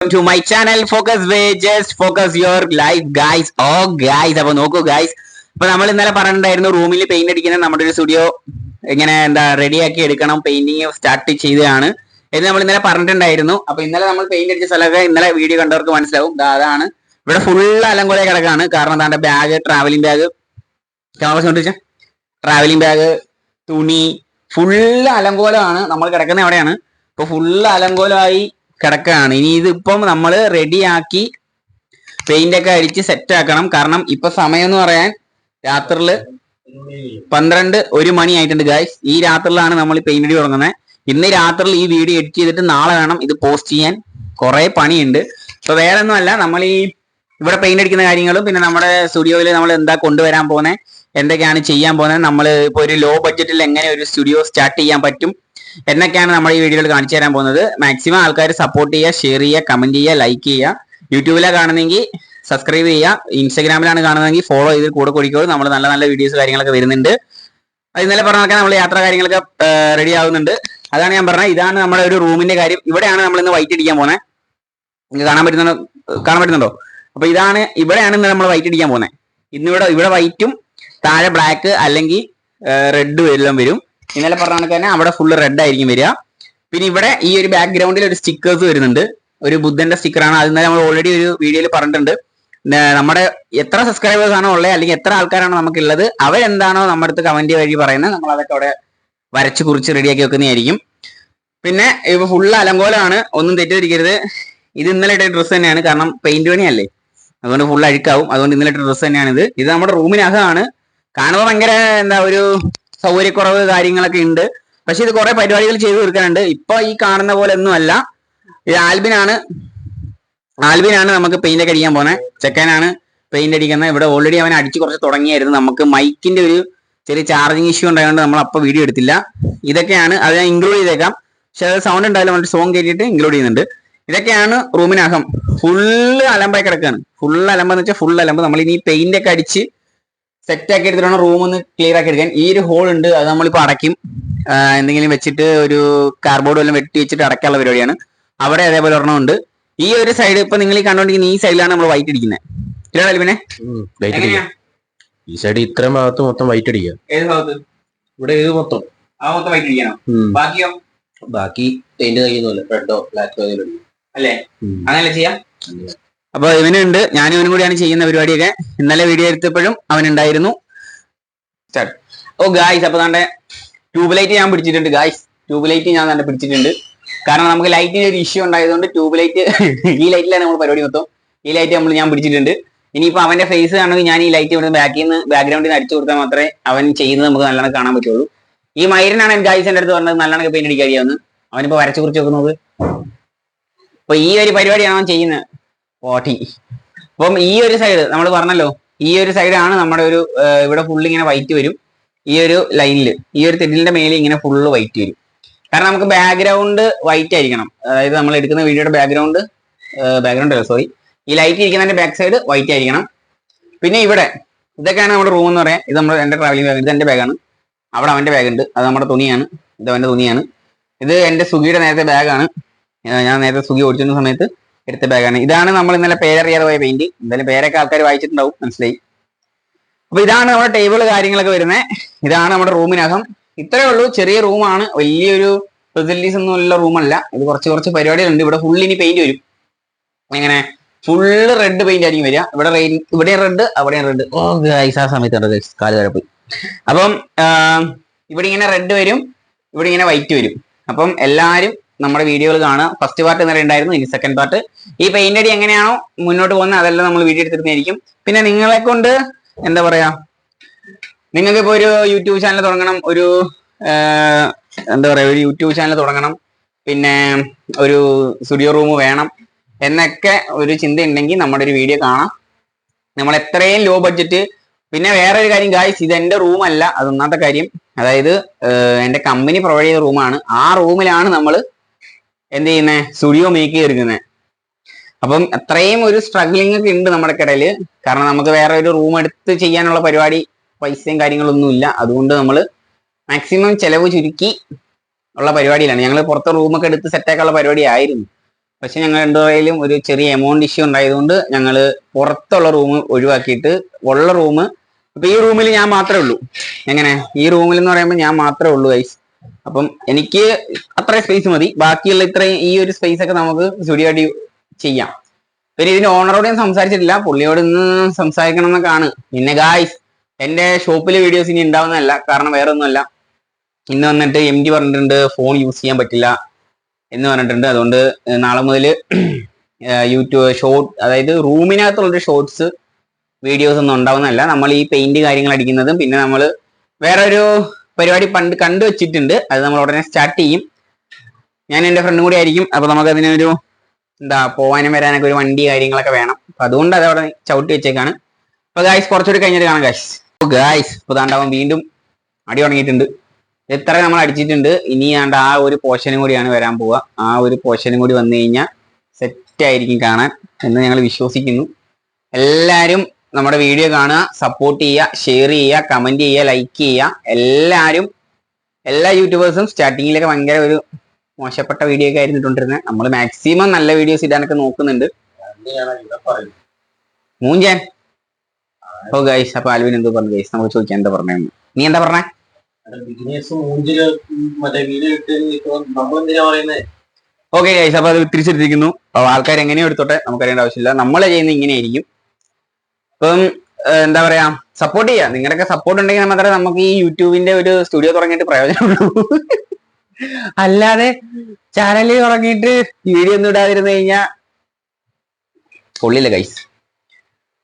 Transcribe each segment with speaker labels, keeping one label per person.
Speaker 1: To my channel focus way just focus your life guys oh guys അപ്പൊ നോക്കൂ guys ഇപ്പൊ നമ്മൾ ഇന്നലെ പറഞ്ഞിട്ടുണ്ടായിരുന്നു റൂമിൽ പെയിന്റ് അടിക്കുന്ന നമ്മുടെ ഒരു സ്റ്റുഡിയോ ഇങ്ങനെ എന്താ റെഡിയാക്കി എടുക്കണം പെയിന്റിങ് സ്റ്റാർട്ട് ചെയ്തതാണ്. എന്ന് നമ്മൾ ഇന്നലെ പറഞ്ഞിട്ടുണ്ടായിരുന്നു. അപ്പൊ ഇന്നലെ നമ്മൾ പെയിന്റ് അടിച്ച സ്ഥലമൊക്കെ ഇന്നലെ വീഡിയോ കണ്ടവർക്ക് മനസ്സിലാവും. അതാണ്. ഇവിടെ ഫുൾ അലങ്കോല കിടക്കാണ്. കാരണം താന്റെ ബാഗ് ട്രാവലിംഗ് ബാഗ് കൊണ്ടുവച്ച ട്രാവലിംഗ് ബാഗ് തുണി. ഫുള്ള് അലങ്കോലമാണ്. നമ്മൾ കിടക്കുന്ന എവിടെയാണ്? ഇപ്പൊ ഫുള്ള് അലങ്കോലമായി കിടക്കുകയാണ്. ഇനി ഇതിപ്പം നമ്മൾ റെഡിയാക്കി പെയിന്റ് ഒക്കെ അടിച്ച് സെറ്റ് ആക്കണം. കാരണം ഇപ്പൊ സമയം എന്ന് പറയാൻ രാത്രിയിൽ പന്ത്രണ്ട് ഒരു മണി ആയിട്ടുണ്ട് ഗായ്സ് ഈ രാത്രിയിലാണ് നമ്മൾ പെയിന്റ് അടി തുടങ്ങുന്നത്. ഇന്ന് രാത്രിയിൽ ഈ വീഡിയോ എഡിറ്റ് ചെയ്തിട്ട് നാളെ വേണം ഇത് പോസ്റ്റ് ചെയ്യാൻ. കുറെ പണിയുണ്ട്. അപ്പൊ വേറെ ഒന്നുമല്ല നമ്മൾ ഈ ഇവിടെ പെയിന്റ് അടിക്കുന്ന കാര്യങ്ങളും പിന്നെ നമ്മുടെ സ്റ്റുഡിയോയിൽ നമ്മൾ എന്താ കൊണ്ടുവരാൻ പോകുന്നത് എന്തൊക്കെയാണ് ചെയ്യാൻ പോകുന്നത് നമ്മൾ ഇപ്പോൾ ഒരു ലോ ബഡ്ജറ്റിൽ എങ്ങനെ ഒരു സ്റ്റുഡിയോ സ്റ്റാർട്ട് ചെയ്യാൻ പറ്റും എന്നൊക്കെയാണ് നമ്മൾ ഈ വീഡിയോയിൽ കാണിച്ചു തരാൻ പോകുന്നത്. മാക്സിമം ആൾക്കാർ സപ്പോർട്ട് ചെയ്യുക ഷെയർ ചെയ്യുക കമന്റ് ചെയ്യുക ലൈക്ക് ചെയ്യുക. യൂട്യൂബിലാണ് കാണുന്നെങ്കിൽ സബ്സ്ക്രൈബ് ചെയ്യുക. ഇൻസ്റ്റാഗ്രാമിലാണ് കാണുന്നതെങ്കിൽ ഫോളോ ചെയ്ത് കൂടെ കൂടിക്കോളൂ. നമ്മൾ നല്ല നല്ല വീഡിയോസ് കാര്യങ്ങളൊക്കെ വരുന്നുണ്ട്. അത് ഇന്നലെ പറഞ്ഞൊക്കെ നമ്മൾ യാത്ര കാര്യങ്ങളൊക്കെ റെഡി ആവുന്നുണ്ട്. അതാണ് ഞാൻ പറഞ്ഞത്. ഇതാണ് നമ്മുടെ ഒരു റൂമിന്റെ കാര്യം. ഇവിടെയാണ് നമ്മൾ ഇന്ന് വൈറ്റ് അടിക്കാൻ പോകുന്നത് നിങ്ങൾക്ക് കാണാൻ പറ്റുന്നുണ്ടോ? കാണാൻ പറ്റുന്നുണ്ടോ? അപ്പൊ ഇതാണ് ഇവിടെയാണ് ഇന്ന് നമ്മൾ വൈറ്റ് അടിക്കാൻ പോകുന്നത് ഇന്നിവിടെ ഇവിടെ വൈറ്റും താഴെ ബ്ലാക്ക് അല്ലെങ്കിൽ റെഡ് എല്ലാം വരും. ഇന്നലെ പറഞ്ഞ കണക്ക് തന്നെ അവിടെ ഫുള്ള് റെഡ് ആയിരിക്കും വരിക. പിന്നെ ഇവിടെ ഈ ഒരു ബാക്ക്ഗ്രൗണ്ടിൽ ഒരു സ്റ്റിക്കേഴ്സ് വരുന്നുണ്ട്. ഒരു ബുദ്ധന്റെ സ്റ്റിക്കറാണ് അത് നമ്മൾ ഓൾറെഡി ഒരു വീഡിയോയിൽ പറഞ്ഞിട്ടുണ്ട്. നമ്മുടെ എത്ര സബ്സ്ക്രൈബേഴ്സ് ആണോ ഉള്ളത് അല്ലെങ്കിൽ എത്ര ആൾക്കാരാണോ നമുക്കുള്ളത് അവരെന്താണോ നമ്മുടെ അടുത്ത് കമന്റ് വഴി പറയുന്നത് നമ്മൾ അതൊക്കെ അവിടെ വരച്ച് കുറിച്ച് റെഡിയാക്കി വെക്കുന്നതായിരിക്കും. പിന്നെ ഇപ്പൊ ഫുള്ള് അലങ്കോലമാണ് ഒന്നും തെറ്റിദ്ധരിക്കരുത്. ഇത് ഇന്നലെ ഇട്ട ഡ്രസ്സ് തന്നെയാണ്. കാരണം പെയിന്റ് പണിയല്ലേ. അതുകൊണ്ട് ഫുൾ അഴുക്കാവും. അതുകൊണ്ട് ഇന്നലെ ഇട്ട ഡ്രസ്സ് തന്നെയാണ് ഇത് ഇത് നമ്മുടെ റൂമിനകമാണ് കാണുമ്പോൾ ഭയങ്കര എന്താ ഒരു സൗകര്യക്കുറവ് കാര്യങ്ങളൊക്കെ ഉണ്ട്. പക്ഷെ ഇത് കുറെ പരിപാടികൾ ചെയ്തു തീർക്കാനുണ്ട്. ഇപ്പൊ ഈ കാണുന്ന പോലെ ഒന്നും അല്ല. ഇത് ആൽബിനാണ്. ആൽബിനാണ് നമുക്ക് പെയിന്റ് ഒക്കെ അടിക്കാൻ പോകുന്നത് ചെക്കനാണ് പെയിന്റ് അടിക്കുന്നത്. ഇവിടെ ഓൾറെഡി അവൻ അടിച്ചു കുറച്ച് തുടങ്ങിയായിരുന്നു. നമുക്ക് മൈക്കിന്റെ ഒരു ചെറിയ ചാർജിങ് ഇഷ്യൂ ഉണ്ടായതുകൊണ്ട് നമ്മൾ അപ്പൊ വീഡിയോ എടുത്തില്ല. ഇതൊക്കെയാണ്. അത് ഞാൻ ഇൻക്ലൂഡ് ചെയ്തേക്കാം. പക്ഷെ അത് സൗണ്ട് ഉണ്ടായാലും മറ്റേ സോങ് കയറ്റിയിട്ട് ഇൻക്ലൂഡ് ചെയ്യുന്നുണ്ട്. ഇതൊക്കെയാണ് റൂമിനകം. ഫുള്ള് അലമ്പായി കിടക്കാണ്. ഫുള്ള് അലമ്പെന്ന് വെച്ചാൽ ഫുൾ അലമ്പ്. നമ്മൾ ഇനി പെയിന്റ് ഒക്കെ അടിച്ച് സെറ്റ് ആക്കി എടുത്തിട്ട് വേണം റൂം ഒന്ന് ക്ലിയർ ആക്കി എടുക്കാൻ. ഈ ഒരു ഹോൾ ഉണ്ട് അത് നമ്മളിപ്പോ അടയ്ക്കും. എന്തെങ്കിലും വെച്ചിട്ട് ഒരു കാർബോർഡ് വല്ലതും വെട്ടി വെച്ചിട്ട് അടയ്ക്കാനുള്ള പരിപാടിയാണ്. അവിടെ അതേപോലെ ഒരെണ്ണം ഉണ്ട്. ഈ ഒരു സൈഡ് ഇപ്പൊ നിങ്ങൾ ഈ കണ്ടോണ്ടിരിക്കുന്ന ഈ സൈഡിലാണ് നമ്മൾ വൈറ്റ് അടിക്കുന്നത് ഇല്ല പിന്നെ
Speaker 2: ഈ സൈഡ് ഇത്രയും ഭാഗത്ത് മൊത്തം വൈറ്റ് അടിക്കുക
Speaker 1: ഏത് ഭാഗത്ത്?
Speaker 2: ഇവിടെ ഏത് മൊത്തം?
Speaker 1: ആ മൊത്തം വൈറ്റ് അടിക്കണം ബാക്കിയോ?
Speaker 2: ബാക്കി പെയിന്റ് കഴിയുന്നില്ല റെഡോ ബ്ലാക്കോ
Speaker 1: അല്ലേ? അങ്ങനെ ചെയ്യാം? അപ്പൊ ഇവനുണ്ട് ഞാനും ഇവനും കൂടിയാണ് ചെയ്യുന്ന പരിപാടിയൊക്കെ. ഇന്നലെ വീഡിയോ എടുത്തപ്പോഴും അവനുണ്ടായിരുന്നു. സ്റ്റാർട്ട് ഓ ഗായ്സ് അപ്പൊ താണ്ടെ ട്യൂബ് ലൈറ്റ് ഞാൻ പിടിച്ചിട്ടുണ്ട് ഗായ്സ് ട്യൂബ് ലൈറ്റ് ഞാൻ തന്നെ പിടിച്ചിട്ടുണ്ട്. കാരണം നമുക്ക് ലൈറ്റിന് ഒരു ഇഷ്യൂ ഉണ്ടായതുകൊണ്ട് ട്യൂബ് ലൈറ്റ് ഈ ലൈറ്റിലാണ് നമ്മൾ പരിപാടി മൊത്തം. ഈ ലൈറ്റ് നമ്മൾ ഞാൻ പിടിച്ചിട്ടുണ്ട്. ഇനിയിപ്പോ അവന്റെ ഫേസ് ആണെങ്കിൽ ഞാൻ ഈ ലൈറ്റ് ഇവിടെ ബാക്കിൽ നിന്ന് ബാക്ക്ഗ്രൗണ്ടിൽ നിന്ന് അടിച്ചു കൊടുത്താൽ മാത്രമേ അവൻ ചെയ്യുന്നത് നമുക്ക് നല്ലോണം കാണാൻ പറ്റുള്ളൂ. ഈ മൈരനാണ് എന്റെ ഗായ്സ് എന്റെ അടുത്ത് പറഞ്ഞത് നല്ലോണം പെയിന്റ് അടിക്കാതിയാവുന്നത് അവനിപ്പോ വരച്ചു കുറിച്ച് നോക്കുന്നത് അപ്പൊ ഈ ഒരു പരിപാടിയാണ് അവൻ ചെയ്യുന്നത്. പോട്ടി അപ്പം ഈ ഒരു സൈഡ് നമ്മൾ പറഞ്ഞല്ലോ ഈ ഒരു സൈഡാണ് നമ്മുടെ ഒരു ഇവിടെ ഫുള്ള് ഇങ്ങനെ വൈറ്റ് വരും. ഈ ഒരു ലൈനിൽ ഈ ഒരു തെറ്റിലിന്റെ മേലെ ഇങ്ങനെ ഫുള്ള് വൈറ്റ് വരും. കാരണം നമുക്ക് ബാക്ക്ഗ്രൗണ്ട് വൈറ്റ് ആയിരിക്കണം. അതായത് നമ്മൾ എടുക്കുന്ന വീഡിയോയുടെ ബാക്ക്ഗ്രൗണ്ട് ബാക്ക്ഗ്രൗണ്ട് അല്ല സോറി ഈ ലൈറ്റ് ഇരിക്കുന്നതിന്റെ ബാക്ക് സൈഡ് വൈറ്റ് ആയിരിക്കണം. പിന്നെ ഇവിടെ ഇതൊക്കെയാണ് നമ്മുടെ റൂം എന്ന് പറയാം. ഇത് നമ്മൾ എന്റെ ട്രാവലിംഗ് ബാഗ് ഇത് എന്റെ ബാഗാണ് അവിടെ അവന്റെ ബാഗ് ഉണ്ട്. അത് നമ്മുടെ തുണിയാണ്. ഇത് അവന്റെ തുണിയാണ്. ഇത് എന്റെ സുഗിയുടെ നേരത്തെ ബാഗാണ് ഞാൻ നേരത്തെ സുഗി ഓടിച്ചിരുന്ന സമയത്ത് എടുത്ത ബാഗാണ് ഇതാണ് നമ്മൾ ഇന്നലെ പേരറിയാതെ പോയ പെയിന്റ് എന്തായാലും പേരൊക്കെ ആൾക്കാർ വായിച്ചിട്ടുണ്ടാവും മനസ്സിലായി? അപ്പൊ ഇതാണ് നമ്മുടെ ടേബിൾ കാര്യങ്ങളൊക്കെ വരുന്നത് ഇതാണ് നമ്മുടെ റൂമിനകം ഇത്രയേ ഉള്ളൂ. ചെറിയ റൂമാണ് വലിയൊരു ഫെസിലിറ്റീസ് ഒന്നും ഉള്ള റൂമല്ല ഇത് കുറച്ച് കുറച്ച് പരിപാടികളുണ്ട്. ഇവിടെ ഫുൾ ഇനി പെയിന്റ് വരും. എങ്ങനെ ഫുള്ള് റെഡ് പെയിന്റ് ആയിരിക്കും വരിക. ഇവിടെ റെയിൻ ഇവിടെയും റെഡ് അവിടെയും റെഡ് ഓ ഗൈസ് ആ സമയത്ത് കാൽ വരെ പോയി അപ്പം ഇവിടെ ഇങ്ങനെ റെഡ് വരും. ഇവിടെ ഇങ്ങനെ വൈറ്റ് വരും. അപ്പം എല്ലാവരും നമ്മുടെ വീഡിയോകൾ കാണുക. ഫസ്റ്റ് പാർട്ട് ഇന്നലെ ഉണ്ടായിരുന്നു ഇനി സെക്കൻഡ് പാർട്ട് ഈ പെയിന്റ് അടി എങ്ങനെയാണോ മുന്നോട്ട് പോകുന്നത് അതെല്ലാം നമ്മൾ വീഡിയോ എടുത്തിരുന്നതായിരിക്കും. പിന്നെ നിങ്ങളെ കൊണ്ട് എന്താ പറയാ? നിങ്ങൾക്ക് ഇപ്പോൾ ഒരു യൂട്യൂബ് ചാനൽ തുടങ്ങണം ഒരു എന്താ പറയാ ഒരു യൂട്യൂബ് ചാനൽ തുടങ്ങണം പിന്നെ ഒരു സ്റ്റുഡിയോ റൂം വേണം എന്നൊക്കെ ഒരു ചിന്ത ഉണ്ടെങ്കിൽ നമ്മുടെ ഒരു വീഡിയോ കാണാം. നമ്മൾ എത്രയും ലോ ബഡ്ജറ്റ് പിന്നെ വേറെ ഒരു കാര്യം ഗായ്സ് ഇത് എന്റെ റൂം അല്ല ഒന്നാമത്തെ കാര്യം. അതായത് എന്റെ കമ്പനി പ്രൊവൈഡ് ചെയ്ത റൂമാണ് ആ റൂമിലാണ് നമ്മൾ എന്ത് ചെയ്യുന്നത് സ്റ്റുഡിയോ മേക്ക് ചെയ്തെടുക്കുന്നത് അപ്പം അത്രയും ഒരു സ്ട്രഗ്ലിംഗ് ഒക്കെ ഉണ്ട് നമ്മുടെ ഇടയിൽ കാരണം നമുക്ക് വേറെ ഒരു റൂം എടുത്ത് ചെയ്യാനുള്ള പരിപാടി പൈസയും കാര്യങ്ങളൊന്നും ഇല്ല. അതുകൊണ്ട് നമ്മൾ മാക്സിമം ചിലവ് ചുരുക്കി ഉള്ള പരിപാടിയിലാണ്. ഞങ്ങൾ പുറത്തെ റൂമൊക്കെ എടുത്ത് സെറ്റാക്കാനുള്ള പരിപാടി ആയിരുന്നു. പക്ഷെ ഞങ്ങൾ എന്തായാലും ഒരു ചെറിയ എമൗണ്ട് ഇഷ്യൂ ഉണ്ടായതുകൊണ്ട് ഞങ്ങൾ പുറത്തുള്ള റൂം ഒഴിവാക്കിയിട്ട് ഉള്ള റൂം ഇപ്പൊ ഈ റൂമിൽ ഞാൻ മാത്രമേ ഉള്ളൂ. എങ്ങനെ? ഈ റൂമിൽ എന്ന് പറയുമ്പോൾ ഞാൻ മാത്രമേ ഉള്ളൂ ഗൈസ് അപ്പം എനിക്ക് അത്ര സ്പേസ് മതി. ബാക്കിയുള്ള ഇത്രയും ഈ ഒരു സ്പേസ് ഒക്കെ നമുക്ക് സ്റ്റുഡിയോ ചെയ്യാം. പിന്നെ ഇതിന് ഓണറോട് ഞാൻ സംസാരിച്ചിട്ടില്ല. പുള്ളിയോട് ഇന്ന് സംസാരിക്കണം എന്നൊക്കെയാണ് പിന്നെ ഗായ്സ് എന്റെ ഷോപ്പിലെ വീഡിയോസ് ഇനി ഉണ്ടാവുന്നതല്ല കാരണം വേറെ ഒന്നുമല്ല ഇന്ന് വന്നിട്ട് എം ഡി പറഞ്ഞിട്ടുണ്ട് ഫോൺ യൂസ് ചെയ്യാൻ പറ്റില്ല എന്ന് പറഞ്ഞിട്ടുണ്ട്. അതുകൊണ്ട് നാളെ മുതൽ യൂട്യൂബ് ഷോർട്ട് അതായത് റൂമിനകത്തുള്ളൊരു ഷോർട്സ് വീഡിയോസ് ഒന്നും ഉണ്ടാവുന്നതല്ല. നമ്മൾ ഈ പെയിന്റ് കാര്യങ്ങൾ അടിക്കുന്നതും പിന്നെ നമ്മൾ വേറൊരു പരിപാടി പണ്ട് കണ്ടു വെച്ചിട്ടുണ്ട്. അത് നമ്മൾ ഉടനെ സ്റ്റാർട്ട് ചെയ്യും. ഞാൻ എന്റെ ഫ്രണ്ടും കൂടി ആയിരിക്കും. അപ്പൊ നമുക്ക് അതിനൊരു എന്താ പോവാനും വരാനൊക്കെ ഒരു വണ്ടി കാര്യങ്ങളൊക്കെ വേണം. അപ്പൊ അതുകൊണ്ട് അത് അവിടെ ചവിട്ടി വെച്ചേക്കാണ്. അപ്പൊ ഗായ്സ് കുറച്ചുകൂടി കഴിഞ്ഞിട്ട് കാണാം ഗായ്സ് ഗായ്സ് ഇപ്പൊ താണ്ടാവും വീണ്ടും അടി തുടങ്ങിയിട്ടുണ്ട്. എത്ര നമ്മൾ അടിച്ചിട്ടുണ്ട്. ഇനി ആണ്ട് ആ ഒരു പോർഷനും കൂടിയാണ് വരാൻ പോവുക. ആ ഒരു പോർഷനും കൂടി വന്നു കഴിഞ്ഞാൽ സെറ്റ് ആയിരിക്കും കാണാൻ എന്ന് ഞങ്ങൾ വിശ്വസിക്കുന്നു. എല്ലാവരും നമ്മുടെ വീഡിയോ കാണുക സപ്പോർട്ട് ചെയ്യുക ഷെയർ ചെയ്യുക കമന്റ് ചെയ്യുക ലൈക്ക് ചെയ്യുക. എല്ലാവരും എല്ലാ യൂട്യൂബേഴ്സും സ്റ്റാർട്ടിങ്ങിലൊക്കെ ഭയങ്കര ഒരു മോശപ്പെട്ട വീഡിയോ ഒക്കെ ആയിരുന്നു ഇട്ടുകൊണ്ടിരുന്നത്. നമ്മൾ മാക്സിമം നല്ല വീഡിയോസ് ഇടാനൊക്കെ നോക്കുന്നുണ്ട്. മൂഞ്ചാൻ. ഓ ഗൈസ് അപ്പൊ ആൽവിൻ എന്തോ പറഞ്ഞു. ഗൈസ് നമുക്ക് ചോദിക്കാൻ എന്താ പറഞ്ഞു നീ എന്താ പറഞ്ഞേ? ഓക്കെ ഗൈസ് അപ്പൊ അത് തിരിച്ചെടുത്തിരിക്കുന്നു. അപ്പൊ ആൾക്കാർ എങ്ങനെയോ എടുത്തോട്ടെ നമുക്കറിയേണ്ട ആവശ്യമില്ല. നമ്മൾ ചെയ്യുന്നത് ഇങ്ങനെയായിരിക്കും. ഇപ്പം എന്താ പറയാ സപ്പോർട്ട് ചെയ്യാം. നിങ്ങളുടെയൊക്കെ സപ്പോർട്ട് ഉണ്ടെങ്കിൽ മാത്രമേ നമുക്ക് ഈ യൂട്യൂബിന്റെ ഒരു സ്റ്റുഡിയോ തുടങ്ങിയിട്ട് പ്രയോജനമുള്ളൂ. അല്ലാതെ ചാനൽ തുടങ്ങിയിട്ട് വീഡിയോ ഒന്നും ഇടാതിരുന്നു കഴിഞ്ഞാൽ കൊള്ളില്ല ഗൈസ്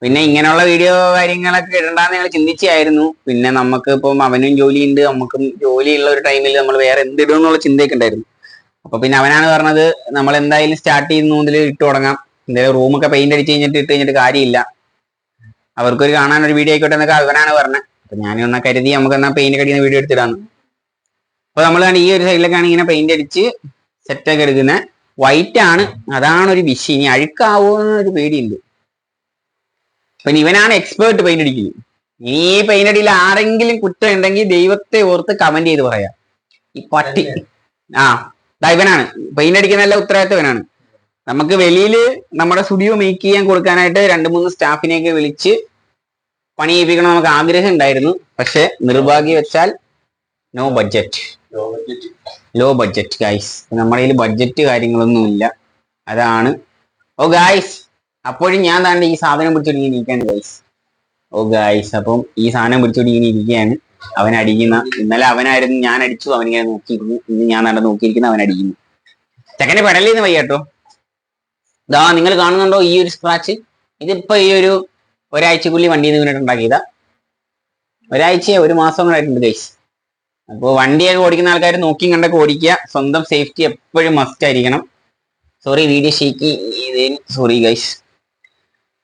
Speaker 1: പിന്നെ ഇങ്ങനെയുള്ള വീഡിയോ കാര്യങ്ങളൊക്കെ ഇടണ്ടെന്ന് ഞങ്ങൾ ചിന്തിച്ചായിരുന്നു. പിന്നെ നമുക്ക് ഇപ്പം അവനും ജോലിയുണ്ട്. നമുക്കും ജോലിയുള്ള ഒരു ടൈമിൽ നമ്മൾ വേറെ എന്തിടും എന്നുള്ള ചിന്തയൊക്കെ ഉണ്ടായിരുന്നു അപ്പൊ പിന്നെ അവനാണ് പറഞ്ഞത് നമ്മൾ എന്തായാലും സ്റ്റാർട്ട് ചെയ്യുന്നതിൽ ഇട്ട് തുടങ്ങാം. എന്തായാലും റൂമൊക്കെ പെയിന്റ് അടിച്ച് കഴിഞ്ഞിട്ട് ഇട്ട് കഴിഞ്ഞിട്ട് കാര്യമില്ല. അവർക്കൊരു കാണാൻ ഒരു വീഡിയോ ആയിക്കോട്ടെ എന്നൊക്കെ അവനാണ് പറഞ്ഞത്. അപ്പൊ ഞാൻ എന്നാ കരുതി നമുക്ക് എന്നാ പെയിന്റ് അടിക്കുന്ന വീഡിയോ എടുത്തിടാന്ന്. അപ്പൊ നമ്മൾ ഈ ഒരു സൈഡിലൊക്കെയാണ് ഇങ്ങനെ പെയിന്റ് അടിച്ച് സെറ്റൊക്കെ എടുക്കുന്നത് വൈറ്റ് ആണ്. അതാണ് ഒരു വിഷയം ഇനി അഴുക്കാവോ എന്നൊരു പേടിയുണ്ട്. അപ്പൊ ഇവനാണ് എക്സ്പേർട്ട് പെയിന്റ് അടിക്കുന്നത്. ഇനി ഈ പെയിന്റ് അടിയിൽ ആരെങ്കിലും കുറ്റം ഉണ്ടെങ്കിൽ ദൈവത്തെ ഓർത്ത് കമന്റ് ചെയ്ത് പറയാം. ഈ പട്ടി. ആ ഇവനാണ്. പെയിന്റ് അടിക്കുന്ന എല്ലാ ഉത്തരവാദിത്വം ഇവനാണ്. നമുക്ക് വെളിയിൽ നമ്മുടെ സ്റ്റുഡിയോ മേക്ക് ചെയ്യാൻ കൊടുക്കാനായിട്ട് രണ്ട് മൂന്ന് സ്റ്റാഫിനെയൊക്കെ വിളിച്ച് പണി ചെയ്യിപ്പിക്കണം നമുക്ക് ആഗ്രഹം ഉണ്ടായിരുന്നു. പക്ഷെ വെച്ചാൽ no budget low budget guys നമ്മുടെ കയ്യിൽ ബഡ്ജറ്റ് കാര്യങ്ങളൊന്നും ഇല്ല. അതാണ്. ഓ ഗായ്സ് അപ്പോഴും ഞാൻ താണ്ട് ഈ സാധനം പിടിച്ചൊടുങ്ങി ഇരിക്കുകയാണ് ഗൈസ് ഓ ഗായ്സ് അപ്പം ഈ സാധനം പിടിച്ചൊടുങ്ങി ഇരിക്കുകയാണ്. അവൻ അടിക്കുന്ന ഇന്നലെ അവനായിരുന്നു ഞാൻ അടിച്ചു. അവനിങ്ങനെ നോക്കിയിരുന്നു. ഇന്ന് ഞാൻ നടന്ന് നോക്കിയിരിക്കുന്നു അവൻ അടിക്കുന്നു. ചെക്കന്റെ പെടലിന്ന് വയ്യ കേട്ടോ. ഇതാ നിങ്ങൾ കാണുന്നുണ്ടോ ഈ ഒരു സ്ക്രാച്ച് ഇതിപ്പോ ഈ ഒരു ഒരാഴ്ചക്കുള്ളിൽ വണ്ടി നിന്ന് ഉണ്ടാക്കിയതാ. ഒരാഴ്ച ഒരു മാസം കൂടെ ആയിട്ടുണ്ട് ഗൈസ് അപ്പോൾ വണ്ടിയൊക്കെ ഓടിക്കുന്ന ആൾക്കാർ നോക്കി കണ്ടൊക്കെ ഓടിക്കുക. സ്വന്തം സേഫ്റ്റി എപ്പോഴും മസ്റ്റ് ആയിരിക്കണം. സോറി വീഡിയോ ഷീക്ക് സോറി ഗൈസ്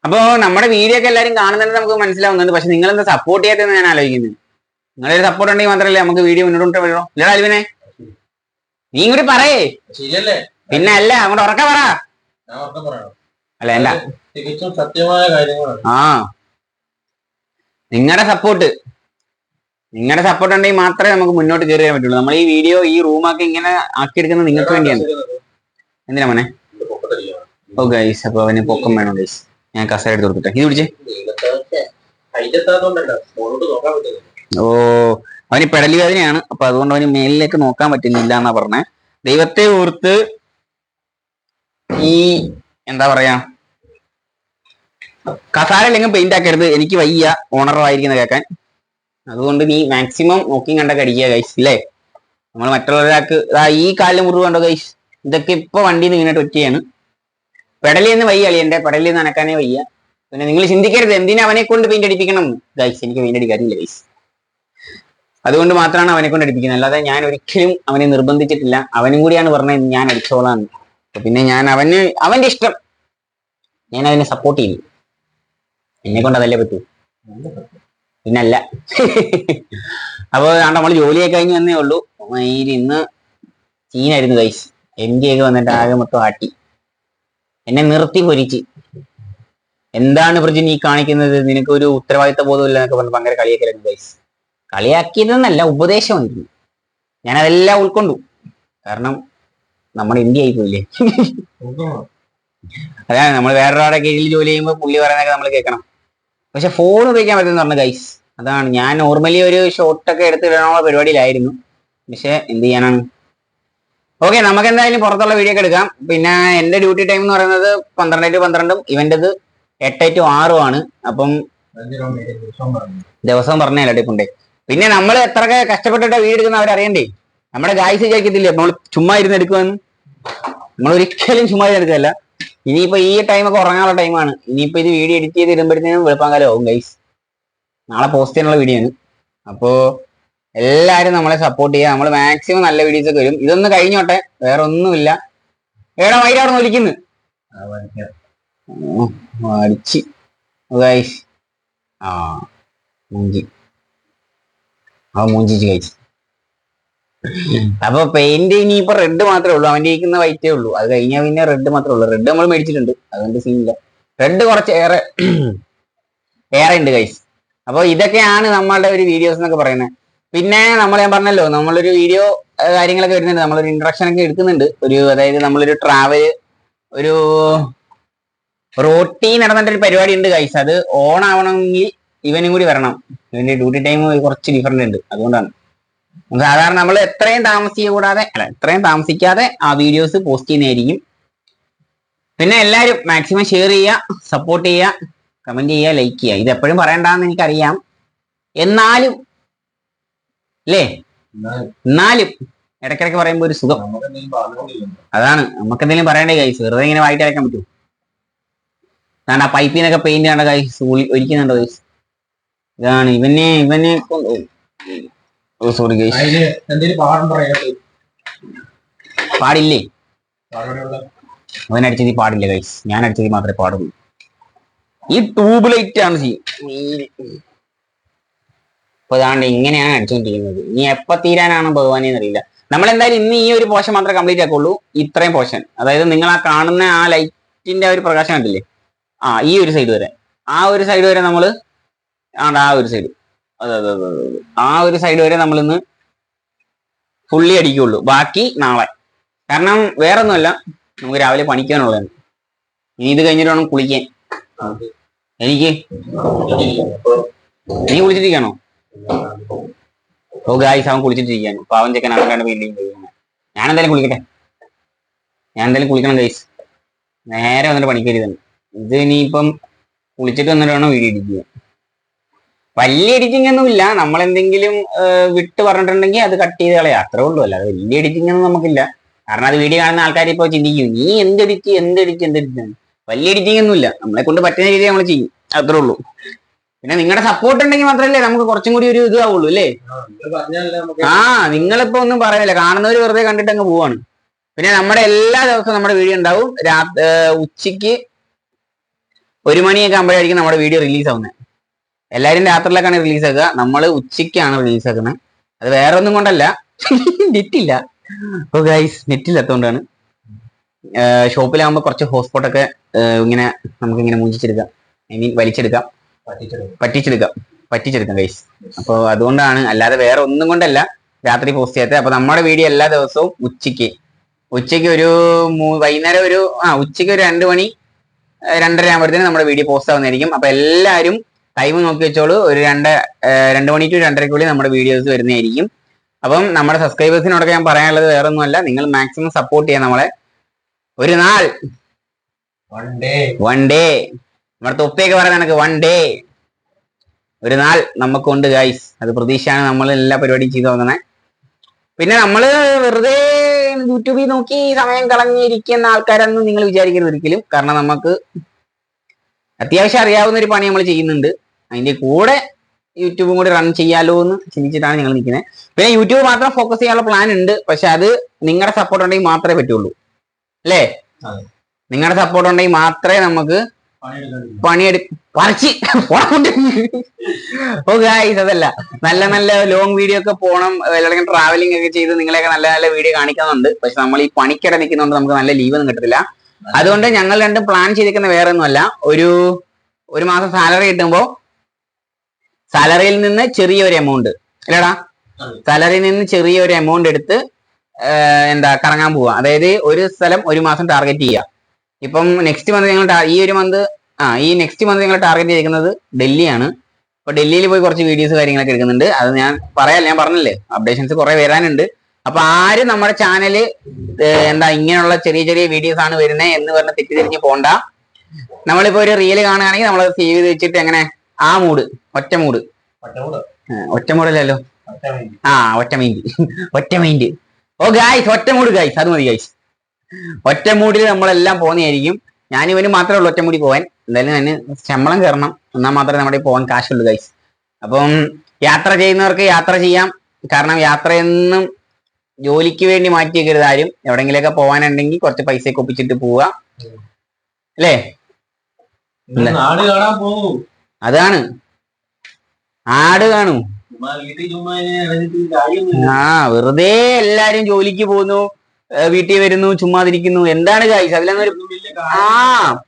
Speaker 1: അപ്പോൾ നമ്മുടെ വീഡിയോ ഒക്കെ എല്ലാവരും കാണുന്നുണ്ട് നമുക്ക് മനസ്സിലാവുന്നുണ്ട്. പക്ഷെ നിങ്ങൾ എന്താ സപ്പോർട്ട് ചെയ്യാത്തതെന്ന് ഞാൻ ആലോചിക്കുന്നത് നിങ്ങളൊരു സപ്പോർട്ട് ഉണ്ടെങ്കിൽ മാത്രമല്ലേ നമുക്ക് വീഡിയോ മുന്നോട്ട് വരണോ ഇല്ലടാ അൽവിനെ. നീ കൂടി പറയേ. പിന്നെ അല്ല അങ്ങോട്ട് ഉറക്ക പറ. അല്ല
Speaker 2: തികച്ചും സത്യമായ കാര്യങ്ങളാണ്.
Speaker 1: ആ. നിങ്ങളുടെ സപ്പോർട്ട് നിങ്ങളുടെ സപ്പോർട്ട് ഉണ്ടെങ്കിൽ മാത്രമേ നമുക്ക് മുന്നോട്ട് കയറി വരാൻ പറ്റുള്ളൂ. നമ്മൾ ഈ വീഡിയോ ഈ റൂമൊക്കെ ഇങ്ങനെ ആക്കി ആക്കിയെടുക്കുന്നത് നിങ്ങൾക്ക് വേണ്ടിയാണ്. എന്തിനാ മോനെ? ഓ ഗൈസ് അപ്പൊ അവന് പൊക്കം വേണം ഗൈസ് ഞാൻ കസേര എടുത്ത് കൊടുക്കട്ടെ. ഇത് പിടിച്ചേ. ഓ അവന് പെടലി വേദനയാണ്. അപ്പൊ അതുകൊണ്ട് അവന് മേലിലേക്ക് നോക്കാൻ പറ്റുന്നില്ല എന്നാ പറഞ്ഞേ. ദൈവത്തെ ഓർത്ത് ഈ എന്താ പറയാ കസാരയിലെങ്കിലും പെയിന്റ് ആക്കരുത്. എനിക്ക് വയ്യ. ഓണറായിരിക്കുന്ന കേൾക്കാൻ അതുകൊണ്ട് നീ മാക്സിമം നോക്കി കണ്ടൊക്കെ അടിക്കുക ഗൈസ് ഇല്ലേ? നമ്മൾ മറ്റുള്ളവരാക്ക് ഈ കാലിൽ മുറിവ് കണ്ടോ ഗൈസ് ഇതൊക്കെ ഇപ്പൊ വണ്ടിയിൽ നിന്ന് വീണിട്ട് ഒറ്റയാണ്. പെടലിൽ വയ്യ അളിയന്റെ പെടലിൽ നിന്ന് അനക്കാനേ വയ്യ. പിന്നെ നിങ്ങൾ ചിന്തിക്കരുത്. എന്തിനാ അവനെ കൊണ്ട് പെയിന്റ് അടിപ്പിക്കണം? ഗൈസ് എനിക്ക് പെയിന്റ് അടിക്കാറില്ല ഗൈസ് അതുകൊണ്ട് മാത്രമാണ് അവനെ കൊണ്ട് അടിപ്പിക്കുന്നത്. അല്ലാതെ ഞാൻ ഒരിക്കലും അവനെ നിർബന്ധിച്ചിട്ടില്ല. അവനും കൂടിയാണ് പറഞ്ഞത് ഞാൻ അടിച്ചോളാം എന്ന്. അപ്പൊ പിന്നെ ഞാൻ അവന് അവന്റെ ഇഷ്ടം. ഞാൻ അതിനെ സപ്പോർട്ട് ചെയ്തു എന്നെ കൊണ്ട് അതല്ലേ പറ്റൂ? പിന്നല്ല. അപ്പൊ നമ്മൾ ജോലിയൊക്കെ കഴിഞ്ഞ് വന്നേ ഉള്ളൂ. ഇന്ന് ചീനായിരുന്നു ഗൈസ് എം ജി ഒക്കെ വന്നിട്ട് ആകെ മൊത്തം ആട്ടി. എന്നെ നിർത്തി പൊരിച്ച്. എന്താണ് പ്രജി നീ കാണിക്കുന്നത്? നിനക്ക് ഒരു ഉത്തരവാദിത്ത ബോധമില്ല എന്നൊക്കെ പറഞ്ഞ് ഭയങ്കര കളിയാക്കലായിരുന്നു ഗൈസ് കളിയാക്കിയതെന്നല്ല ഉപദേശമായിരുന്നു ഞാൻ അതെല്ലാം ഉൾക്കൊണ്ടു. കാരണം നമ്മുടെ ഇന്ത്യ ആയി പോയില്ലേ. അതാണ് നമ്മൾ വേറൊരാളുടെ കീഴിൽ ജോലി ചെയ്യുമ്പോൾ പുള്ളി പറയുന്നൊക്കെ നമ്മൾ കേൾക്കണം. പക്ഷെ ഫോൺ ഉപയോഗിക്കാൻ പറ്റുന്ന പറഞ്ഞു ഗൈസ് അതാണ്. ഞാൻ നോർമലി ഒരു ഷോട്ടൊക്കെ എടുത്തിടാനുള്ള പരിപാടിയിലായിരുന്നു. പക്ഷെ എന്ത് ചെയ്യാനാണ്? ഓക്കെ നമുക്ക് എന്തായാലും പുറത്തുള്ള വീഡിയോ ഒക്കെ എടുക്കാം. പിന്നെ എന്റെ ഡ്യൂട്ടി ടൈം എന്ന് പറയുന്നത് പന്ത്രണ്ട് ടു പന്ത്രണ്ടും ഇവന്റേത് എട്ട് ടു ആറും ആണ്. അപ്പം
Speaker 2: ദിവസം
Speaker 1: പറഞ്ഞല്ലേ ടിപ്പുണ്ടേ പിന്നെ നമ്മൾ എത്ര കഷ്ടപ്പെട്ടിട്ട് വീട് എടുക്കുന്ന അവരറിയണ്ടേ? നമ്മുടെ ഗായ്സ് വിചാരിക്കത്തില്ലേ നമ്മൾ ചുമ്മാ ഇരുന്ന് എടുക്കുമെന്ന് നമ്മൾ ഒരിക്കലും ചുമ്മാ ഇരുന്ന് എടുക്കല്ല ഇനിയിപ്പോ ഈ ടൈമൊക്കെ ഉറങ്ങാനുള്ള ടൈമാണ് ഇനിയിപ്പോ ഇത് വീഡിയോ എഡിറ്റ് ചെയ്ത് ഇടുമ്പോഴത്തേനും വെളുപ്പാങ്കാലം ആവും ഗൈസ് നാളെ പോസ്റ്റ് ചെയ്യാനുള്ള വീഡിയോ ആണ്. അപ്പോ എല്ലാരും നമ്മളെ സപ്പോർട്ട് ചെയ്യുക. നമ്മൾ മാക്സിമം നല്ല വീഡിയോസ് ഒക്കെ വരും. ഇതൊന്ന് കഴിഞ്ഞോട്ടെ വേറെ ഒന്നുമില്ല ഏടാ
Speaker 2: ആ, വലിക്കാം.
Speaker 1: അടിച്ച്. ആ മൂഞ്ചി. അവൻ മൂഞ്ചിച്ച് കഴിച്ചു അപ്പൊ പെയിന്റ് ഇനിയിപ്പോ റെഡ് മാത്രമേ ഉള്ളൂ. അവന്റെ ഇരിക്കുന്ന വൈറ്റേ ഉള്ളൂ. അത് കഴിഞ്ഞാൽ പിന്നെ റെഡ് മാത്രമേ ഉള്ളൂ. റെഡ് നമ്മൾ മേടിച്ചിട്ടുണ്ട്. അതുകൊണ്ട് സീനില്ല റെഡ് കുറച്ച് ഏറെ ഏറെ ഉണ്ട് ഗൈസ് അപ്പൊ ഇതൊക്കെയാണ് നമ്മളുടെ ഒരു വീഡിയോസ് എന്നൊക്കെ പറയുന്നത്. പിന്നെ നമ്മൾ ഞാൻ പറഞ്ഞല്ലോ നമ്മളൊരു വീഡിയോ കാര്യങ്ങളൊക്കെ വരുന്നുണ്ട്. നമ്മളൊരു ഇൻട്രക്ഷൻ ഒക്കെ എടുക്കുന്നുണ്ട്. ഒരു അതായത് നമ്മളൊരു ട്രാവൽ ഒരു റോട്ടി നടന്നിട്ട് ഒരു പരിപാടി ഉണ്ട് ഗൈസ് അത് ഓൺ ആവണമെങ്കിൽ ഇവനും കൂടി വരണം. ഇവന്റെ ഡ്യൂട്ടി ടൈം കുറച്ച് ഡിഫറെന്റ് ഉണ്ട്. അതുകൊണ്ടാണ്. സാധാരണ നമ്മൾ എത്രയും താമസിക്കുക കൂടാതെ അല്ല എത്രയും താമസിക്കാതെ ആ വീഡിയോസ് പോസ്റ്റ് ചെയ്യുന്നതായിരിക്കും. പിന്നെ എല്ലാവരും മാക്സിമം ഷെയർ ചെയ്യുക സപ്പോർട്ട് ചെയ്യുക കമന്റ് ചെയ്യുക ലൈക്ക് ചെയ്യുക. ഇത് എപ്പോഴും പറയണ്ടെന്ന് എനിക്കറിയാം. എന്നാലും അല്ലേ?
Speaker 2: എന്നാലും
Speaker 1: ഇടയ്ക്കിടയ്ക്ക് പറയുമ്പോൾ ഒരു സുഖം. അതാണ്. നമുക്ക് എന്തെങ്കിലും പറയണ്ടേ കൈസ് വെറുതെ ഇങ്ങനെ വായിട്ട് അയക്കാൻ പറ്റൂ? കാരണം ആ പൈപ്പിനൊക്കെ പെയിന്റ് ആണ് കൈസ് ഒരിക്കുന്നുണ്ടോ കൈസ് ഇതാണ്. ഇവനെ ഇവനെ സോറി
Speaker 2: ഗൈസ്
Speaker 1: പാടില്ലേ? അവൻ അടിച്ചത് പാടില്ല ഗൈസ് ഞാൻ അടിച്ചത് മാത്രമേ പാടുള്ളൂ. ഈ ട്യൂബ് ലൈറ്റ് ആണ് ചെയ്യും അപ്പൊ അതാണ്ട് ഇങ്ങനെയാണ് അടിച്ചുകൊണ്ടിരിക്കുന്നത് ഇനി എപ്പോ തീരാനാണ് ഭഗവാനെ എന്നറിയില്ല. നമ്മൾ എന്തായാലും ഇന്ന് ഈ ഒരു പോർഷൻ മാത്രമേ കംപ്ലീറ്റ് ആക്കുള്ളൂ. ഇത്രയും പോർഷൻ അതായത് നിങ്ങൾ ആ കാണുന്ന ആ ലൈറ്റിന്റെ ഒരു പ്രകാശം കണ്ടില്ലേ? ആ ഈ ഒരു സൈഡ് വരെ. ആ ഒരു സൈഡ് വരെ നമ്മൾ ആ ഒരു സൈഡ് അതെ അതെ അതെ. ആ ഒരു സൈഡ് വരെ നമ്മൾ ഇന്ന് ഫുള്ളി അടിക്കുള്ളൂ. ബാക്കി നാളെ. കാരണം വേറെ ഒന്നുമല്ല നമുക്ക് രാവിലെ പണിക്കാനുള്ളതാണ്. ഇനി ഇത് കഴിഞ്ഞിട്ട് വേണം കുളിക്കാൻ. എനിക്ക് നീ കുളിച്ചിട്ടിരിക്കണോ? ഓ ഗായ്സ് അവൻ കുളിച്ചിട്ടിരിക്കാണ് പാവൻ ചെക്കൻ അവന്റെ വീട്ടിലേക്ക് കഴിയുന്നത് ഞാൻ എന്തായാലും കുളിക്കട്ടെ. ഞാൻ എന്തായാലും കുളിക്കണം ഗൈസ് നേരെ വന്നിട്ട് പണിക്കരുതാണ് ഇത് ഇനിയിപ്പം കുളിച്ചിട്ട് വന്നിട്ട് വേണം വീഡിയോ ചെയ്യാൻ. വലിയ എഡിറ്റിംഗ് ഒന്നും ഇല്ല. നമ്മൾ എന്തെങ്കിലും വിട്ട് പറഞ്ഞിട്ടുണ്ടെങ്കിൽ അത് കട്ട് ചെയ്ത് കളയാം. അത്രേ ഉള്ളൂ. അല്ലാതെ വലിയ എഡിറ്റിംഗ് ഒന്നും നമുക്കില്ല. കാരണം അത് വീഡിയോ കാണുന്ന ആൾക്കാർ ഇപ്പോൾ ചിന്തിക്കും നീ എന്ത് എഡിറ്റ് എന്ത് എഡിറ്റ് എന്ത് എഡിറ്റ് വലിയ എഡിറ്റിംഗ് ഒന്നും ഇല്ല. നമ്മളെ കൊണ്ട് പറ്റുന്ന രീതിയിൽ നമ്മൾ ചെയ്യും. അത്രേ ഉള്ളൂ. പിന്നെ നിങ്ങളുടെ സപ്പോർട്ട് ഉണ്ടെങ്കിൽ മാത്രമല്ലേ നമുക്ക് കുറച്ചും കൂടി ഒരു ഇതാവുള്ളൂ അല്ലേ? ആ നിങ്ങളിപ്പോ ഒന്നും പറയുന്നില്ല കാണുന്നവർ വെറുതെ കണ്ടിട്ട് അങ്ങ് പോവാണ്. പിന്നെ നമ്മുടെ എല്ലാ ദിവസവും നമ്മുടെ വീഡിയോ ഉണ്ടാവും. രാ ഉച്ചയ്ക്ക് ഒരു മണിയൊക്കെ ആകുമ്പോഴായിരിക്കും നമ്മുടെ വീഡിയോ റിലീസ് ആവുന്നത് എല്ലാവരും രാത്രിയിലേക്കാണ് റിലീസ് ആക്കുക. നമ്മൾ ഉച്ചയ്ക്കാണ് റിലീസ് ആക്കുന്നത്. അത് വേറെ ഒന്നും കൊണ്ടല്ല. നെറ്റില്ല. ഓ ഗൈസ് നെറ്റില്ലാത്തതുകൊണ്ടാണ് ഷോപ്പിലാകുമ്പോൾ കുറച്ച് ഹോട്ട്സ്പോട്ടൊക്കെ ഇങ്ങനെ നമുക്ക് ഇങ്ങനെ മൂഞ്ചിച്ചെടുക്കാം. I mean വലിച്ചെടുക്കാം.
Speaker 2: പറ്റിച്ചെടുക്കും.
Speaker 1: പറ്റിച്ചെടുക്കാം. ഗൈസ് അപ്പോൾ അതുകൊണ്ടാണ് അല്ലാതെ വേറെ ഒന്നും കൊണ്ടല്ല രാത്രി പോസ്റ്റ് ചെയ്യാത്തത്. അപ്പോൾ നമ്മുടെ വീഡിയോ എല്ലാ ദിവസവും ഉച്ചയ്ക്ക്. ഉച്ചയ്ക്ക് ഒരു വൈകുന്നേരം ഒരു ആ ഉച്ചയ്ക്ക് ഒരു രണ്ട് മണി രണ്ടര ആകുമ്പോഴത്തേനും നമ്മുടെ വീഡിയോ പോസ്റ്റ് ആവുന്നതായിരിക്കും. അപ്പോൾ എല്ലാവരും ടൈം നോക്കി വെച്ചോളൂ. ഒരു രണ്ട് രണ്ട് മണി ടു രണ്ടരയ്ക്കുള്ളിൽ നമ്മുടെ വീഡിയോസ് വരുന്നതായിരിക്കും. അപ്പം നമ്മുടെ സബ്സ്ക്രൈബേഴ്സിനോടൊക്കെ ഞാൻ പറയാനുള്ളത് വേറെ ഒന്നുമല്ല നിങ്ങൾ മാക്സിമം സപ്പോർട്ട് ചെയ്യാം നമ്മളെ. ഒരു നാൾ.
Speaker 2: വൺ ഡേ
Speaker 1: നമ്മുടെ തൊപ്പിയൊക്കെ പറയുന്ന കണക്ക് വൺ ഡേ ഒരു നാൾ നമുക്കുണ്ട് ഗൈസ് അത് പ്രതീക്ഷയാണ് നമ്മൾ എല്ലാ പരിപാടിയും ചെയ്തു തുടങ്ങുന്നത് പിന്നെ നമ്മൾ വെറുതെ യൂട്യൂബിൽ നോക്കി സമയം കളഞ്ഞിരിക്കുന്ന ആൾക്കാരൊന്നും നിങ്ങൾ വിചാരിക്കരുത് ഒരിക്കലും. കാരണം നമുക്ക് അത്യാവശ്യം അറിയാവുന്ന ഒരു പണി നമ്മൾ ചെയ്യുന്നുണ്ട്. അതിന്റെ കൂടെ യൂട്യൂബും കൂടി റൺ ചെയ്യാലോ എന്ന് ചിന്തിച്ചിട്ടാണ് ഞങ്ങൾ നിൽക്കുന്നത് പിന്നെ യൂട്യൂബ് മാത്രം ഫോക്കസ് ചെയ്യാനുള്ള പ്ലാൻ ഉണ്ട്. പക്ഷെ അത് നിങ്ങളുടെ സപ്പോർട്ട് ഉണ്ടെങ്കിൽ മാത്രമേ പറ്റുള്ളൂ. അല്ലേ? നിങ്ങളുടെ സപ്പോർട്ട് ഉണ്ടെങ്കിൽ മാത്രമേ നമുക്ക് പണിയെടു പറിച്ച് ഓ ഗായ്സ് അതല്ല. നല്ല നല്ല ലോങ് വീഡിയോ ഒക്കെ പോണം. അല്ലെങ്കിൽ ട്രാവലിംഗ് ഒക്കെ ചെയ്ത് നിങ്ങളെയൊക്കെ നല്ല നല്ല വീഡിയോ കാണിക്കുന്നുണ്ട്. പക്ഷെ നമ്മൾ ഈ പണിക്കിടെ നിൽക്കുന്നതുകൊണ്ട് നമുക്ക് നല്ല ലീവ് ഒന്നും കിട്ടത്തില്ല. അതുകൊണ്ട് ഞങ്ങൾ രണ്ടും പ്ലാൻ ചെയ്തിരിക്കുന്ന വേറെ ഒന്നുമല്ല ഒരു ഒരു മാസം സാലറി കിട്ടുമ്പോ സാലറിയിൽ നിന്ന് ചെറിയൊരു എമൗണ്ട് അല്ലേടാ? സാലറിയിൽ നിന്ന് ചെറിയൊരു എമൗണ്ട് എടുത്ത് എന്താ കറങ്ങാൻ പോവുക അതായത് ഒരു സ്ഥലം ഒരു മാസം ടാർഗറ്റ് ചെയ്യുക ഇപ്പം നെക്സ്റ്റ് മന്ത് ഞങ്ങൾ ഈ ഒരു മന്ത് ആ ഈ നെക്സ്റ്റ് മന്ത് ഞങ്ങൾ ടാർഗറ്റ് ചെയ്തിരിക്കുന്നത് ഡൽഹിയാണ്. അപ്പോൾ ഡൽഹിയിൽ പോയി കുറച്ച് വീഡിയോസ് കാര്യങ്ങളൊക്കെ എടുക്കുന്നുണ്ട്. അത് ഞാൻ പറയാം ഞാൻ പറഞ്ഞില്ലേ? അപ്ഡേഷൻസ് കുറേ വരാനുണ്ട്. അപ്പൊ ആരും നമ്മുടെ ചാനൽ എന്താ ഇങ്ങനെയുള്ള ചെറിയ ചെറിയ വീഡിയോസ് ആണ് വരുന്നത് എന്ന് പറഞ്ഞ് തെറ്റിദ്ധരിഞ്ഞ് പോണ്ട. നമ്മളിപ്പോ ഒരു റീൽ കാണുകയാണെങ്കിൽ നമ്മൾ സേവ് ചെയ്ത് വെച്ചിട്ട് എങ്ങനെ? ആ മൂഡ് ഒറ്റ
Speaker 2: ഒറ്റമൂടല്ലോ
Speaker 1: ആ ഒറ്റ മൈൻഡ് ഒറ്റ മൈൻഡ് ഓ ഗായ്സ് ഒറ്റമൂട് ഗായ്സ് അത് മതി ഗായ്സ് ഒറ്റ മൂഡിൽ നമ്മളെല്ലാം പോകുന്നതായിരിക്കും. ഞാൻ ഇവന് മാത്രമേ ഉള്ളൂ ഒറ്റമൂടി പോവാൻ. എന്തായാലും അതിന് ശമ്പളം കയറണം. എന്നാൽ മാത്രമേ നമ്മുടെ പോകാൻ കാശുള്ളൂ ഗൈസ് അപ്പം യാത്ര ചെയ്യുന്നവർക്ക് യാത്ര ചെയ്യാം. കാരണം യാത്രയൊന്നും ജോലിക്ക് വേണ്ടി മാറ്റി വെക്കരുത് ആരും. എവിടെങ്കിലൊക്കെ പോകാനുണ്ടെങ്കിൽ കുറച്ച് പൈസ ഒപ്പിച്ചിട്ട് പോവുക. അല്ലേ? അതാണ്. ആട് കാണൂ. ആ വെറുതെ എല്ലാരും ജോലിക്ക് പോകുന്നു വീട്ടിൽ വരുന്നു ചുമ്മാതിരിക്കുന്നു. എന്താണ്
Speaker 2: കാഴ്ച വലിയ
Speaker 1: ആ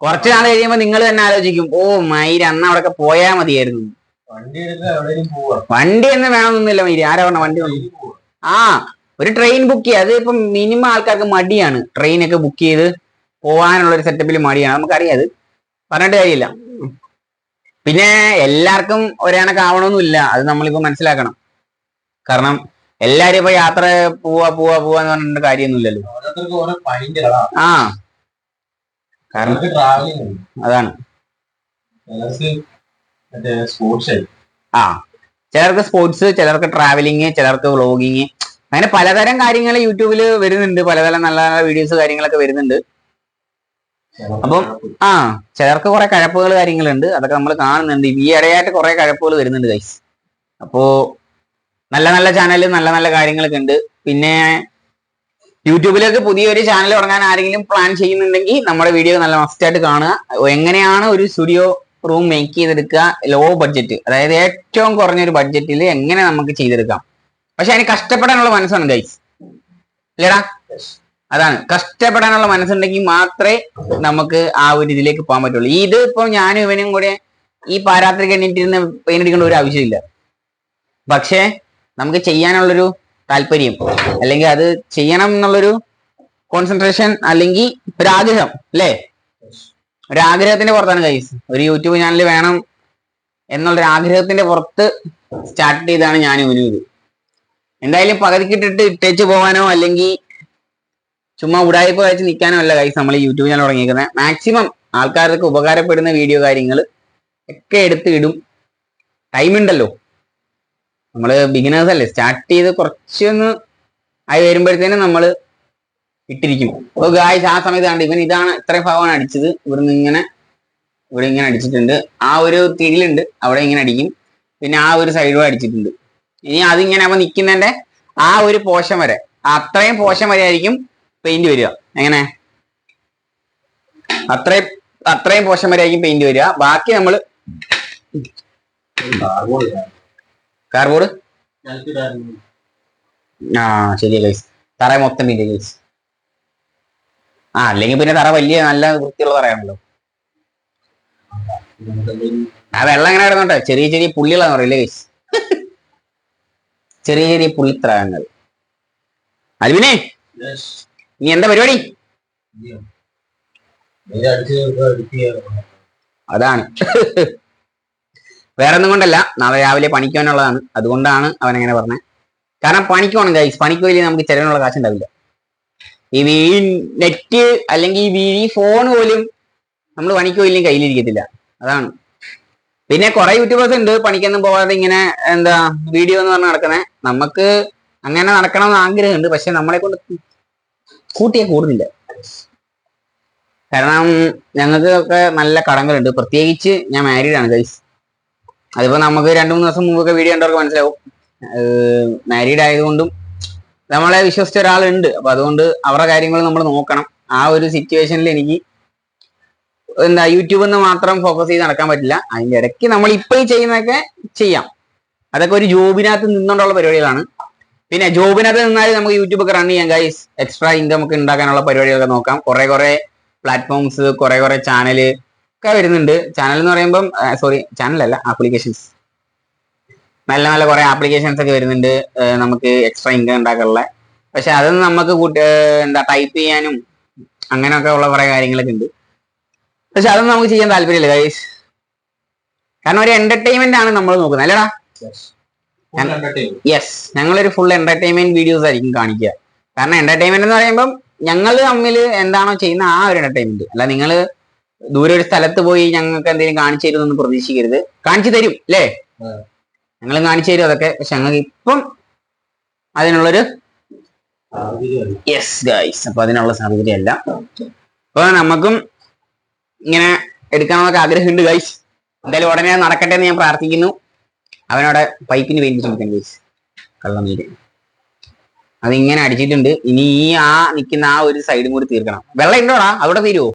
Speaker 1: കുറച്ചു നാൾ കഴിയുമ്പോ നിങ്ങൾ തന്നെ ആലോചിക്കും. ഓ മയിര് അന്ന് അവിടെ പോയാ മതിയായിരുന്നു.
Speaker 2: വണ്ടി എടുക്കുക
Speaker 1: വേണമെന്നില്ല മയിര്. ആരാ പറഞ്ഞ? വണ്ടി
Speaker 2: വന്നു.
Speaker 1: ആ ഒരു ട്രെയിൻ ബുക്ക് ചെയ്യുക അത് ഇപ്പം മിനിമം ആൾക്കാർക്ക് മടിയാണ്. ട്രെയിനൊക്കെ ബുക്ക് ചെയ്ത് പോകാനുള്ള ഒരു സെറ്റപ്പിൽ മടിയാണ്. നമുക്കറിയാം അത്. പറഞ്ഞിട്ട് കാര്യമില്ല. പിന്നെ എല്ലാവർക്കും ഒരേണക്കാവണമെന്നില്ല അത് നമ്മളിപ്പോ മനസ്സിലാക്കണം. കാരണം എല്ലാരും ഇപ്പൊ യാത്ര പോവാ പോവാ പോവാ എന്ന് പറഞ്ഞിട്ട് കാര്യമൊന്നുമില്ലല്ലോ. ആ. കാരണം അതാണ്. ആ. ചിലർക്ക് സ്പോർട്സ് ചിലർക്ക് ട്രാവലിങ് ചിലർക്ക് വ്ളോഗിങ് അങ്ങനെ പലതരം കാര്യങ്ങൾ യൂട്യൂബിൽ വരുന്നുണ്ട്. പലതരം നല്ല നല്ല വീഡിയോസ് കാര്യങ്ങളൊക്കെ വരുന്നുണ്ട്. അപ്പം ആ ചിലർക്ക് കുറെ കഴപ്പുകൾ കാര്യങ്ങളുണ്ട്. അതൊക്കെ നമ്മൾ കാണുന്നുണ്ട്. ഈ ഇടയായിട്ട് കുറെ കഴപ്പുകൾ വരുന്നുണ്ട് ഗൈസ് അപ്പോ നല്ല നല്ല ചാനൽ നല്ല നല്ല കാര്യങ്ങളൊക്കെ ഉണ്ട്. പിന്നെ യൂട്യൂബിലേക്ക് പുതിയൊരു ചാനൽ തുടങ്ങാൻ ആരെങ്കിലും പ്ലാൻ ചെയ്യുന്നുണ്ടെങ്കിൽ നമ്മുടെ വീഡിയോ നല്ല മസ്റ്റായിട്ട് കാണുക. എങ്ങനെയാണ് ഒരു സ്റ്റുഡിയോ റൂം മേക്ക് ചെയ്തെടുക്കുക? ലോ ബഡ്ജറ്റ് അതായത് ഏറ്റവും കുറഞ്ഞ ഒരു ബഡ്ജറ്റിൽ എങ്ങനെ നമുക്ക് ചെയ്തെടുക്കാം? പക്ഷെ അതിന് കഷ്ടപ്പെടാനുള്ള മനസ്സാണ് ഗൈസ് ഇല്ലടാ? അതാണ്. കഷ്ടപ്പെടാനുള്ള മനസ്സുണ്ടെങ്കിൽ മാത്രമേ നമുക്ക് ആ ഒരു ഇതിലേക്ക് പോകാൻ പറ്റുള്ളൂ. ഇത് ഇപ്പൊ ഞാനും ഇവനും കൂടെ ഈ പാരാത്രി എണ്ണീറ്റിരുന്ന് പെയിനടിക്കേണ്ട ഒരു ആവശ്യമില്ല. പക്ഷേ നമുക്ക് ചെയ്യാനുള്ളൊരു താല്പര്യം അല്ലെങ്കിൽ അത് ചെയ്യണം എന്നുള്ളൊരു കോൺസെൻട്രേഷൻ അല്ലെങ്കിൽ ഒരാഗ്രഹം അല്ലേ? ഒരാഗ്രഹത്തിന്റെ പുറത്താണ് കൈസ് ഒരു യൂട്യൂബ് ചാനൽ വേണം എന്നുള്ളൊരു ആഗ്രഹത്തിന്റെ പുറത്ത് സ്റ്റാർട്ട് ചെയ്താണ് ഞാൻ ഇവനും ഇത്. എന്തായാലും പകുതിക്കിട്ടിട്ട് ഇട്ടേച്ച് പോകാനോ അല്ലെങ്കിൽ ചുമ്മാ ഉടായ്പ വെച്ച് നിൽക്കാനല്ല കൈസ് നമ്മൾ യൂട്യൂബ് ചാനൽ തുടങ്ങിയിരിക്കുന്നത്. മാക്സിമം ആൾക്കാർക്ക് ഉപകാരപ്പെടുന്ന വീഡിയോ കാര്യങ്ങൾ ഒക്കെ എടുത്ത് ഇടും ടൈമുണ്ടല്ലോ നമ്മൾ ബിഗിനേഴ്സ് അല്ലേ? സ്റ്റാർട്ട് ചെയ്ത് കുറച്ചൊന്ന് ആയി വരുമ്പോഴത്തേനും നമ്മൾ ഇട്ടിരിക്കും. ഓ ഗായ്സ് ആ സമയത്ത് കണ്ട് ഇവൻ ഇതാണ് ഇത്രയും ഭാഗമാണ് അടിച്ചത്. ഇവിടുന്ന് ഇങ്ങനെ ഇവിടെ ഇങ്ങനെ അടിച്ചിട്ടുണ്ട്. ആ ഒരു തിരിലുണ്ട് അവിടെ ഇങ്ങനെ അടിക്കും. പിന്നെ ആ ഒരു സൈഡും അടിച്ചിട്ടുണ്ട്. ഇനി അതിങ്ങനെ അപ്പൊ നിൽക്കുന്നതിന്റെ ആ ഒരു പോഷം വരെ അത്രയും പോഷം വരെ ആയിരിക്കും പെയിന്റ് വരിക. എങ്ങനെ? അത്രയും അത്രയും പോഷൻ വരെ ആയിരിക്കും പെയിന്റ് വരിക. ബാക്കി നമ്മൾ
Speaker 2: കാർബോർഡ്
Speaker 1: ആ ശരിയാ ഗൈസ് തറ മൊത്തം പെയിന്റ് ഗൈസ് ആ അല്ലെങ്കിൽ പിന്നെ തറ വലിയ നല്ല വൃത്തിയുള്ള തറയാണല്ലോ. ആ വെള്ളം എങ്ങനെ കിടന്നോട്ടെ? ചെറിയ ചെറിയ പുള്ളികളാന്ന് പറയില്ലേ ഗൈസ് ചെറിയ ചെറിയ പുള്ളിത്തറങ്ങൾ. അൽവിനെ? നീ എന്താ പരിപാടി? അതാണ്. വേറെ ഒന്നും കൊണ്ടല്ല. നാളെ രാവിലെ പണിക്കുവാനുള്ളതാണ്. അതുകൊണ്ടാണ് അവൻ അങ്ങനെ പറഞ്ഞത് കാരണം പണിക്കുവാണ് ഗൈസ് പണിക്ക് പോയില്ലെങ്കിൽ നമുക്ക് ചെലവിനുള്ള കാശ് ഉണ്ടാവില്ല ഈ വീ നെറ്റ് അല്ലെങ്കിൽ ഈ വീ ഫോൺ പോലും നമ്മൾ പണിക്ക് പോയില്ലെങ്കിൽ കയ്യിലിരിക്കത്തില്ല. അതാണ്. പിന്നെ കുറെ യൂട്യൂബേഴ്സ് ഉണ്ട്. പണിക്കൊന്നും പോകാതെ ഇങ്ങനെ എന്താ വീഡിയോ എന്ന് പറഞ്ഞ് നടക്കുന്നത് നമുക്ക് അങ്ങനെ നടക്കണമെന്ന് ആഗ്രഹമുണ്ട്. പക്ഷെ നമ്മളെ കൊണ്ട് കൂട്ടിയാൽ കൂടുന്നില്ല. കാരണം ഞങ്ങൾക്ക് ഒക്കെ നല്ല കടങ്ങളുണ്ട്. പ്രത്യേകിച്ച് ഞാൻ മാരീഡ് ആണ് ഗൈസ് അതിപ്പോ നമുക്ക് രണ്ടു മൂന്ന് ദിവസം മുമ്പൊക്കെ വീഡിയോ കണ്ടവർക്ക് മനസ്സിലാവും. മാരീഡ് ആയതുകൊണ്ടും നമ്മളെ വിശ്വസിച്ച ഒരാളുണ്ട്. അപ്പൊ അതുകൊണ്ട് അവരുടെ കാര്യങ്ങൾ നമ്മൾ നോക്കണം. ആ ഒരു സിറ്റുവേഷനിൽ എനിക്ക് എന്താ യൂട്യൂബിൽ നിന്ന് മാത്രം ഫോക്കസ് ചെയ്ത് നടക്കാൻ പറ്റില്ല. അതിന്റെ ഇടയ്ക്ക് നമ്മൾ ഇപ്പൊ ഈ ചെയ്യുന്നതൊക്കെ ചെയ്യാം. അതൊക്കെ ഒരു ജോബിനകത്ത് നിന്നുകൊണ്ടുള്ള പരിപാടികളാണ്. പിന്നെ ജോബിനകത്ത് നിന്നാൽ നമുക്ക് യൂട്യൂബ് ഒക്കെ റൺ ചെയ്യാം ഗൈസ് എക്സ്ട്രാ ഇൻകം ഒക്കെ ഉണ്ടാക്കാനുള്ള പരിപാടികളൊക്കെ നോക്കാം. കുറെ കുറെ പ്ലാറ്റ്ഫോംസ് കുറെ കുറെ ചാനൽ ഒക്കെ വരുന്നുണ്ട്. ചാനൽ എന്ന് പറയുമ്പം സോറി ചാനലല്ല ആപ്ലിക്കേഷൻസ് നല്ല നല്ല കുറെ ആപ്ലിക്കേഷൻസ് ഒക്കെ വരുന്നുണ്ട്. നമുക്ക് എക്സ്ട്രാ ഇൻകം ഉണ്ടാക്കാനുള്ള. പക്ഷെ അതൊന്നും നമുക്ക് എന്താ ടൈപ്പ് ചെയ്യാനും അങ്ങനെയൊക്കെ ഉള്ള കുറെ കാര്യങ്ങളൊക്കെ ഉണ്ട്. പക്ഷെ അതൊന്നും നമുക്ക് ചെയ്യാൻ താല്പര്യമില്ല ഗൈസ് കാരണം ഒരു എന്റർടൈൻമെന്റ് ആണ് നമ്മൾ നോക്കുന്നത് അല്ലടാ. യെസ് ഞങ്ങളൊരു ഫുൾ എന്റർടൈൻമെന്റ് വീഡിയോസ് ആയിരിക്കും കാണിക്കുക കാരണം എന്റർടൈൻമെന്റ് എന്ന് പറയുമ്പം ഞങ്ങൾ തമ്മിൽ എന്താണോ ചെയ്യുന്ന ആ ഒരു എന്റർടൈൻമെന്റ് അല്ല നിങ്ങൾ ദൂരെ ഒരു സ്ഥലത്ത് പോയി ഞങ്ങൾക്ക് എന്തെങ്കിലും കാണിച്ചു തരുമെന്ന് പ്രതീക്ഷിക്കരുത്. കാണിച്ചു തരും അല്ലേ. ഞങ്ങൾ കാണിച്ചു തരും അതൊക്കെ. പക്ഷെ ഞങ്ങൾക്ക് ഇപ്പം അതിനുള്ളൊരു യെസ് ഗൈസ് അപ്പൊ അതിനുള്ള സാഹചര്യമല്ല. അപ്പൊ നമുക്കും ഇങ്ങനെ എടുക്കാനുള്ള ആഗ്രഹമുണ്ട് ഗൈസ് എന്തായാലും ഉടനെ നടക്കട്ടെ എന്ന് ഞാൻ പ്രാർത്ഥിക്കുന്നു. അവനവിടെ പൈപ്പിന് വേണ്ടി ഗൈസ് കള്ളനീര് അതിങ്ങനെ അടിച്ചിട്ടുണ്ട്. ഇനി ഈ ആ നിൽക്കുന്ന ആ ഒരു സൈഡും കൂടി തീർക്കണം. വെള്ളം ഉണ്ടോടാ? അവിടെ തീരുവോ?